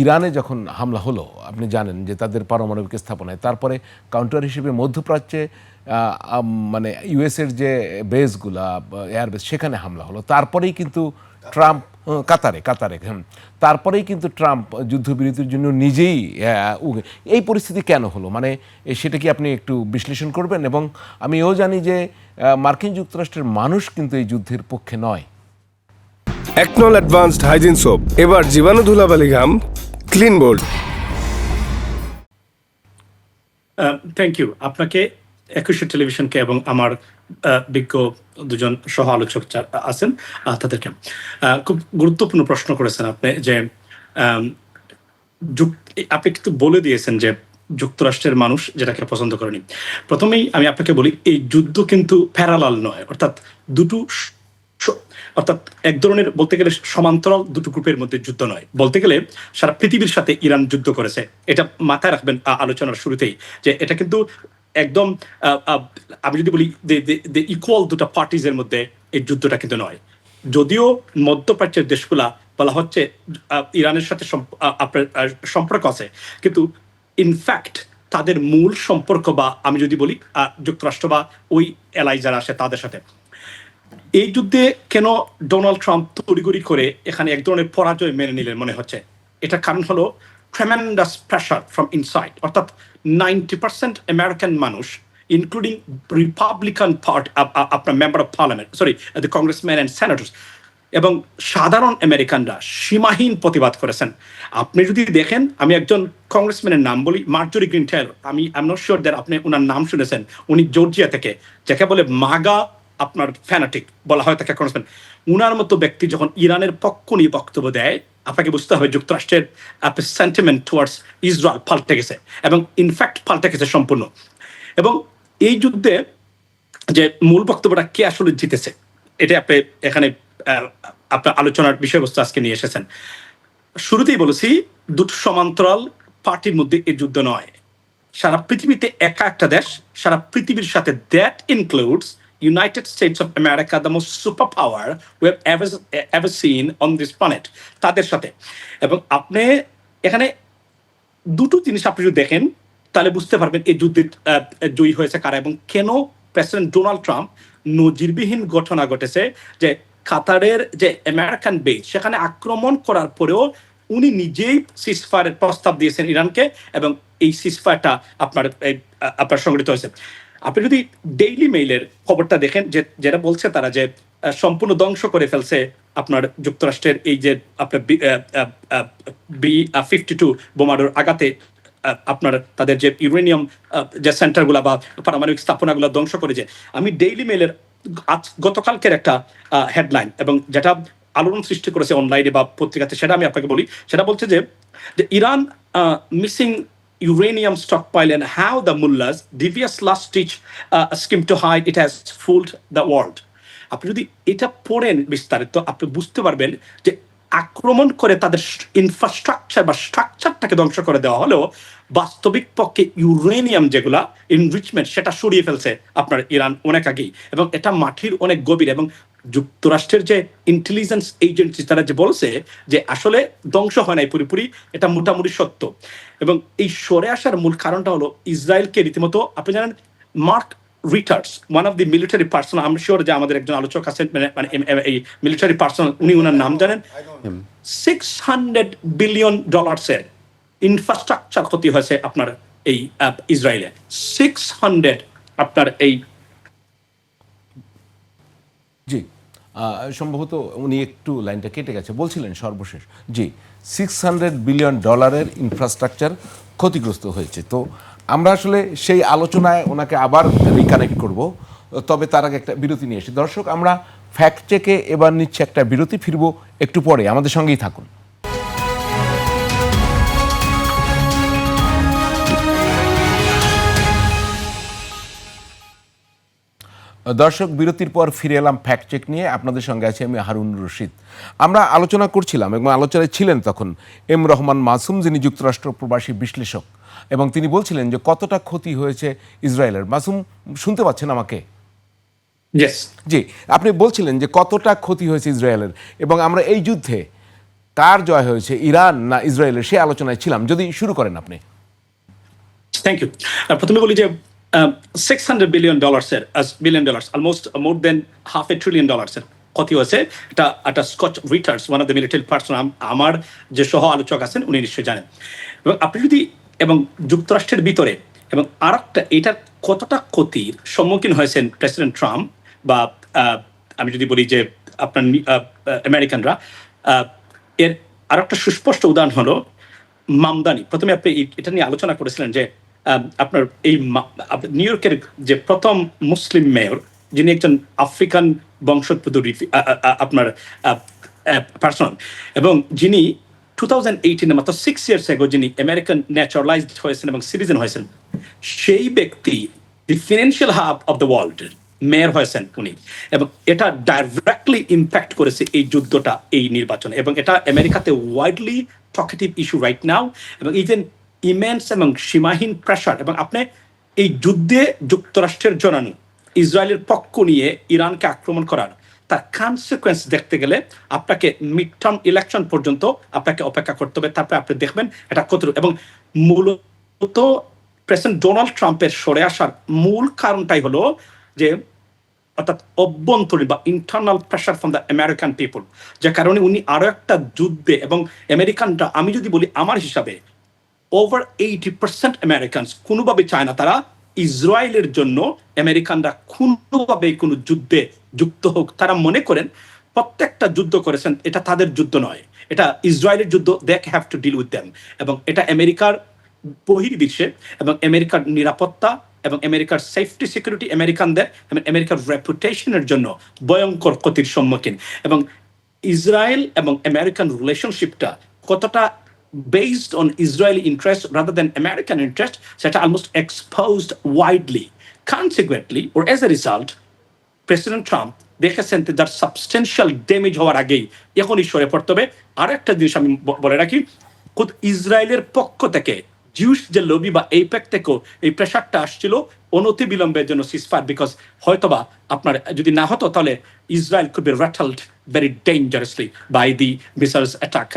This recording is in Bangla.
ইরানে যখন হামলা হলো, আপনি জানেন যে তাদের পারমাণবিক স্থাপনায়, তারপরে কাউন্টার হিসেবে মধ্যপ্রাচ্যে মানে ইউএসের যে বেসগুলা এয়ারবেস সেখানে হামলা হলো। তারপরেই কিন্তু ট্রাম্প কাতারে কাতারে, হুম। তারপরেই কিন্তু ট্রাম্প যুদ্ধবিরতির জন্য নিজেই এই পরিস্থিতি কেন হলো? মানে সেটা কি আপনি একটু বিশ্লেষণ করবেন? এবং আমি এও জানি যে মার্কিন যুক্তরাষ্ট্রের মানুষ কিন্তু এই যুদ্ধের পক্ষে নয়। একনল অ্যাডভান্সড হাইজিন সোপ এবার জীবাণু ধুলাবালি ঘাম ক্লিন বোল্ড থ্যাংক ইউ আপনাকে একুশে টেলিভিশনকে এবং আমার বিজ্ঞ দুজন সহ আলোচক আছেন তাদেরকে। খুব গুরুত্বপূর্ণ প্রশ্ন করেছেন আপনি যে আপনি কিন্তু বলে দিয়েছেন যে যুক্তরাষ্ট্রের মানুষ যেটাকে পছন্দ করেনি। প্রথমেই আমি আপনাকে বলি, এই যুদ্ধ কিন্তু প্যারালাল নয়, অর্থাৎ দুটো অর্থাৎ এক ধরনের বলতে গেলে সমান্তরাল দুটো গ্রুপের মধ্যে যুদ্ধ নয়। বলতে গেলে সারা পৃথিবীর সাথে ইরান যুদ্ধ করেছে। এটা মাথায় রাখবেন আলোচনার শুরুতেই যে এটা কিন্তু একদম আমি যদি বলি ইকুয়াল দুটো পার্টিজের মধ্যে এই যুদ্ধটা কিন্তু নয়। যদিও মধ্যপ্রাচ্যের দেশগুলা বলা হচ্ছে ইরানের সাথে সম্পর্ক আছে। কিন্তু ইনফ্যাক্ট তাদের মূল সম্পর্ক বা আমি যদি বলি যুক্তরাষ্ট্র বা ওই এলাই যারা আসে তাদের সাথে। এই যুদ্ধে কেন ডোনাল্ড ট্রাম্প তড়িগড়ি করে এখানে এক ধরনের পরাজয় মেনে নিলেন মনে হচ্ছে? এটা কারণ হলো ট্রেমেন্ডাস প্রেশার ফ্রম ইনসাইড অর্থাৎ নাইনটি পার্সেন্ট আমেরিকান মানুষ ইনক্লুডিং রিপাবলিকান পার্ট আপনার member of parliament sorry congressman and senators এবং সাধারণ আমেরিকানরা সীমাহীন প্রতিবাদ করেছেন। আপনি যদি দেখেন, আমি একজন কংগ্রেসম্যানের নাম বলি মার্জরি গ্রিন টেলর আমি আই শিওর আপনি ওনার নাম শুনেছেন। উনি জর্জিয়া থেকে, যাকে বলে মাগা আপনার ফ্যানাটিক বলা হয় তাকে কংগ্রেসম্যান উনার মতো ব্যক্তি যখন ইরানের পক্ষ নিয়ে বক্তব্য দেয়, আপনাকে বুঝতে হবে যুক্তরাষ্ট্রের সেন্টিমেন্ট টুয়ার্ডস ইসরায়েল পাল্টে গেছে এবং ইনফ্যাক্ট পাল্টে গেছে সম্পূর্ণ। এবং এই যুদ্ধে যে মূল বক্তব্যটা কে আসলে জিতেছে, এটা আপনি এখানে আপনার আলোচনার বিষয়বস্তু আজকে নিয়ে এসেছেন। শুরুতেই বলেছি, দুটো সমান্তরাল পার্টির মধ্যে এই যুদ্ধ নয়। সারা পৃথিবীতে একা একটা দেশ, সারা পৃথিবীর সাথে that includes states of America the most super power we have ever ever seen on this planet তাদের সাথে। এবং আপনি এখানে দুটো জিনিস আপনি যদি দেখেন, তাহলে বুঝতে পারবেন এই যুদ্ধে জয়ী হয়েছে কারা এবং কেন প্রেসিডেন্ট ডোনাল্ড ট্রাম্প নজিরবিহীন ঘটনা ঘটেছে যে কাতারের যে আমেরিকান বেস, সেখানে আক্রমণ করার পরেও উনি নিজেই সিসফায়ারের প্রস্তাব দিয়েছেন ইরানকে এবং এই সিসফায়ারটা আপনার আপনার সংগঠিত হয়েছে। আপনি যদি ডেইলি মেইলের খবরটা দেখেন যে যেটা বলছে তারা যে সম্পূর্ণ ধ্বংস করে ফেলছে আপনার যুক্তরাষ্ট্রের এই যে আপনার বি ফিফটি টু বোমারোর আহ, আপনার তাদের যে ইউরেনিয়াম যে সেন্টারগুলো বা পারমাণবিক স্থাপনাগুলো ধ্বংস করেছে। আমি ডেইলি মেলের আজ গতকালকের একটা হেডলাইন এবং যেটা আলোড়ন সৃষ্টি করেছে অনলাইনে বা পত্রিকাতে সেটা আমি আপনাকে বলি। সেটা বলছে যে Iran missing uranium stockpile and how the mullahs devious last ditch uh, scheme to hide it has fooled the world. আপনি যদি এটা পড়েন বিস্তারিত আপনি বুঝতে পারবেন যে আক্রমণ করে তাদের ইনফ্রাস্ট্রাকচার বা স্ট্রাকচারটাকে ধ্বংস করে দেওয়া হলেও বাস্তবিক পক্ষে ইউরেনিয়াম যেগুলা ইনরিচমেন্ট সেটা সরিয়ে ফেলছে আপনার ইরান অনেক আগেই। এবং এটা মাটির অনেক গভীর এবং যুক্তরাষ্ট্রের যে ইন্টেলিজেন্স এজেন্সি তারা যে বলছে যে আসলে ধ্বংস হয় নাই পুরোপুরি এটা মোটামুটি সত্য। এবং এই সরে আসার মূল কারণটা হলো ইসরায়েলকে রীতিমতো আপনি জানেন Mark Ritter's one of the military person আমি শিওর যে আমাদের একজন আলোচক আছেন মানে মানে এই মিলিটারি পার্সন উনি ওনার নাম জানেন। সিক্স হান্ড্রেড বিলিয়ন ডলার্সের ইনফ্রাস্ট্রাকচার ক্ষতি হয়েছে আপনার এই ইসরায়েলে। সিক্স হান্ড্রেড আপনার এই জি। সম্ভবত উনি একটু লাইনটা কেটে গেছে। বলছিলেন সর্বশেষ। জি সিক্স হান্ড্রেড বিলিয়ন ডলারের ইনফ্রাস্ট্রাকচার ক্ষতিগ্রস্ত হয়েছে। তো আমরা আসলে সেই আলোচনায় ওনাকে আবার রিকানেক্ট করব। তবে তার আগে একটা বিরতি নিয়ে এসে দর্শক, আমরা ফ্যাক্ট চেকে এবার নিচ্ছে একটা বিরতি, ফিরব একটু পরে। আমাদের সঙ্গেই থাকুন। দর্শক বিরতির পর ফিরে এলাম ফ্যাক্ট চেক নিয়ে। আপনাদের সঙ্গে আছি আমি হারুন রশিদ। আমরা আলোচনা করছিলাম এবং আলোচনায় ছিলেন তখন এম রহমান মাসুম যিনি যুক্তরাষ্ট্র প্রবাসী বিশ্লেষক এবং তিনি বলছিলেন যে কতটা ক্ষতি হয়েছে ইসরায়েলের। মাসুম শুনতে পাচ্ছেন আমাকে? জি আপনি বলছিলেন যে কতটা ক্ষতি হয়েছে ইসরায়েলের এবং আমরা এই যুদ্ধে কার জয় হয়েছে ইরান না ইসরায়েলের সে আলোচনায় ছিলাম। যদি শুরু করেন আপনি। থ্যাংক ইউ প্রথমে বলি যে six hundred billion ডলার্সের billion dollars almost more than half a trillion ডলার্সের ক্ষতি হয়েছে। এটা একটা Scott Ritter's one of the military person আমার যে সহ আলোচক আছেন, উনি নিশ্চয়ই জানেন। এবং আপনি যদি, এবং যুক্তরাষ্ট্রের ভিতরে, এবং আর একটা, এটার কতটা ক্ষতির সম্মুখীন হয়েছেন প্রেসিডেন্ট ট্রাম্প বা আমি যদি বলি যে আপনার আমেরিকানরা এর আর একটা সুস্পষ্ট উদাহরণ হলো মামদানি। প্রথমে আপনি এটা নিয়ে আলোচনা করেছিলেন যে আপনার এই নিউ ইয়র্কের যে প্রথম মুসলিম মেয়র, যিনি একজন আফ্রিকান বংশোদ্ভূত আপনার পার্সন এবং যিনি টু থাউজেন্ড এইটিনে মাত্র সিক্স ইয়ার্স এগো যিনি আমেরিকান ন্যাচারালাইজড হয়েছেন এবং সিটিজেন হয়েছেন, সেই ব্যক্তি the financial hub of the world mayor হয়েছেন উনি এবং এটা ডাইরেক্টলি ইম্প্যাক্ট করেছে এই যুদ্ধটা, এই নির্বাচনে এবং এটা আমেরিকাতে widely talkative issue right now এবং ইভেন ইমেন্স এবং সীমাহীন প্রেশার এবং আপনি এই যুদ্ধে যুক্তরাষ্ট্রের জনানি, ইসরায়েলের পক্ষ নিয়ে ইরানকে আক্রমণ করার তার কনসিকুয়েন্স দেখতে গেলে আপনাকে মিড টার্ম ইলেকশন পর্যন্ত আপনাকে অপেক্ষা করতে হবে। তারপরে আপনি দেখবেন এটা কত এবং মূলত প্রেসিডেন্ট ডোনাল্ড ট্রাম্পের সরে আসার মূল কারণটাই হলো যে অর্থাৎ অভ্যন্তরীণ বা internal pressure from the American people যে কারণে উনি আরও একটা যুদ্ধে এবং আমেরিকানরা, আমি যদি বলি আমার হিসাবে ওভার এইটি পার্সেন্ট আমেরিকানস কোনোভাবে চায় না তারা ইসরায়েলের জন্য। আমেরিকানরা কোনোভাবে কোনো যুদ্ধে যুক্ত হোক। তারা মনে করেন প্রত্যেকটা যুদ্ধ করেছেন, এটা তাদের যুদ্ধ নয়। এটা ইসরায়েলের যুদ্ধ they have to deal with them এবং এটা আমেরিকার বহির্বিশ্বে এবং আমেরিকার নিরাপত্তা এবং আমেরিকার সেফটি সিকিউরিটি আমেরিকানদের এবং আমেরিকার রেপুটেশনের জন্য ভয়ঙ্কর ক্ষতির সম্মুখীন। এবং ইসরায়েল এবং আমেরিকান রিলেশনশিপটা কতটা based on Israeli interest rather than American interest, সেটা almost exposed widely. Consequently, or as a result, president Trump দেখেছেন তার সাবস্টেন্সিয়াল ড্যামেজ হওয়ার আগেই এখনই সরে পড়তে হবে আর একটা জিনিস আমি বলে রাখি খুদ ইসরায়েলের পক্ষ থেকে জিউস যে লবি বা এইপ্যাক থেকেও এই প্রেশারটা আসছিল অনতি বিলম্বের জন্য সিসফায়ার বিকজ হয়তোবা আপনার যদি না হতো তাহলে Israel could be very dangerously by the missiles attack